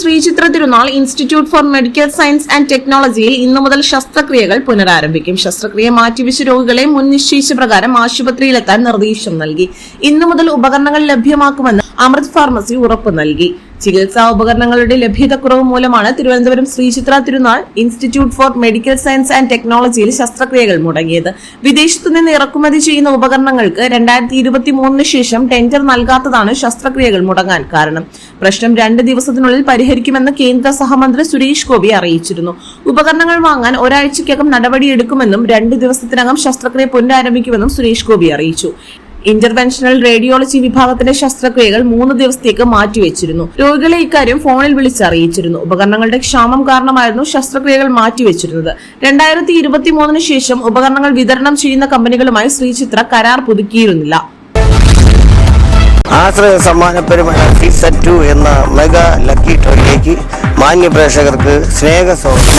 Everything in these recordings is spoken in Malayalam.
Sreechitra Thirunal institute for medical science and ടെക്നോളജിയിൽ ഇന്നു മുതൽ ശസ്ത്രക്രിയകൾ പുനരാരംഭിക്കും. ശസ്ത്രക്രിയ മാറ്റിവെച്ച രോഗികളെ മുൻ നിശ്ചയിച്ച പ്രകാരം ആശുപത്രിയിലെത്താൻ നിർദ്ദേശം നൽകി. ഇന്നു മുതൽ ഉപകരണങ്ങൾ ലഭ്യമാക്കുമെന്ന് അമൃത് ഫാർമസി ഉറപ്പു നൽകി. ചികിത്സാ ഉപകരണങ്ങളുടെ ലഭ്യതക്കുറവ് മൂലമാണ് Thiruvananthapuram Sreechitra Thirunal institute for medical science and ടെക്നോളജിയിൽ ശസ്ത്രക്രിയകൾ മുടങ്ങിയത്. വിദേശത്തു നിന്ന് ഇറക്കുമതി ചെയ്യുന്ന ഉപകരണങ്ങൾക്ക് രണ്ടായിരത്തി ഇരുപത്തി മൂന്നിന് ശേഷം ടെൻഡർ നൽകാത്തതാണ് ശസ്ത്രക്രിയകൾ മുടങ്ങാൻ കാരണം. പ്രശ്നം രണ്ട് ദിവസത്തിനുള്ളിൽ പരിഹരിക്കുമെന്ന് കേന്ദ്ര സഹമന്ത്രി സുരേഷ് ഗോപി അറിയിച്ചിരുന്നു. ഉപകരണങ്ങൾ വാങ്ങാൻ ഒരാഴ്ചയ്ക്കകം നടപടിയെടുക്കുമെന്നും രണ്ട് ദിവസത്തിനകം ശസ്ത്രക്രിയ പുനരാരംഭിക്കുമെന്നും സുരേഷ് ഗോപി അറിയിച്ചു. ഇന്റർവെൻഷണൽ റേഡിയോളജി വിഭാഗത്തിന്റെ ശസ്ത്രക്രിയകൾ മൂന്ന് ദിവസത്തേക്ക് മാറ്റിവെച്ചിരുന്നു. രോഗികളെ ഇക്കാര്യം ഫോണിൽ വിളിച്ചറിയിച്ചിരുന്നു. ഉപകരണങ്ങളുടെ ക്ഷാമം കാരണമായിരുന്നു ശസ്ത്രക്രിയകൾ മാറ്റിവെച്ചിരുന്നത്. രണ്ടായിരത്തി ഇരുപത്തി മൂന്നിന് ശേഷം ഉപകരണങ്ങൾ വിതരണം ചെയ്യുന്ന കമ്പനികളുമായി ശ്രീചിത്ര കരാർ പുതുക്കിയിരുന്നില്ല. ആശ്രയ സമ്മാന പെരുമഴ സീസൺ ടു എന്ന മെഗാ ലക്കി ടോയിലേക്ക് മാന്യ പ്രേക്ഷകർക്ക് സ്നേഹ സ്വാഗതം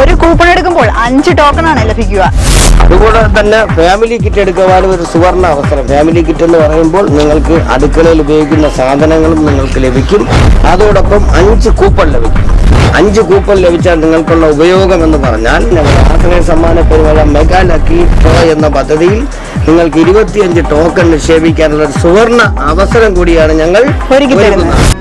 ഒരു കൂപ്പൺ എടുക്കുമ്പോൾ അഞ്ച് ടോക്കൺ ആണ് ലഭിക്കുക. അതുകൂടെ തന്നെ ഫാമിലി കിറ്റ് എടുക്കുവാനും ഒരു സുവർണ അവസരം. ഫാമിലി കിറ്റ് എന്ന് പറയുമ്പോൾ നിങ്ങൾക്ക് അടുക്കളയിൽ ഉപയോഗിക്കുന്ന സാധനങ്ങളും നിങ്ങൾക്ക് ലഭിക്കും. അതോടൊപ്പം അഞ്ച് കൂപ്പൺ ലഭിക്കും. അഞ്ച് കൂപ്പൺ ലഭിച്ചാൽ നിങ്ങൾക്കുള്ള ഉപയോഗം എന്ന് പറഞ്ഞാൽ ഞങ്ങൾ ആശ്രയ സമ്മാന പരിപാടി മെഗാ ലക്കി ഡ്രോ എന്ന പദ്ധതിയിൽ നിങ്ങൾക്ക് ഇരുപത്തിയഞ്ച് ടോക്കൺ നിക്ഷേപിക്കാനുള്ള ഒരു സുവർണ അവസരം കൂടിയാണ് ഞങ്ങൾ ഒരുക്കി തരുന്നത്.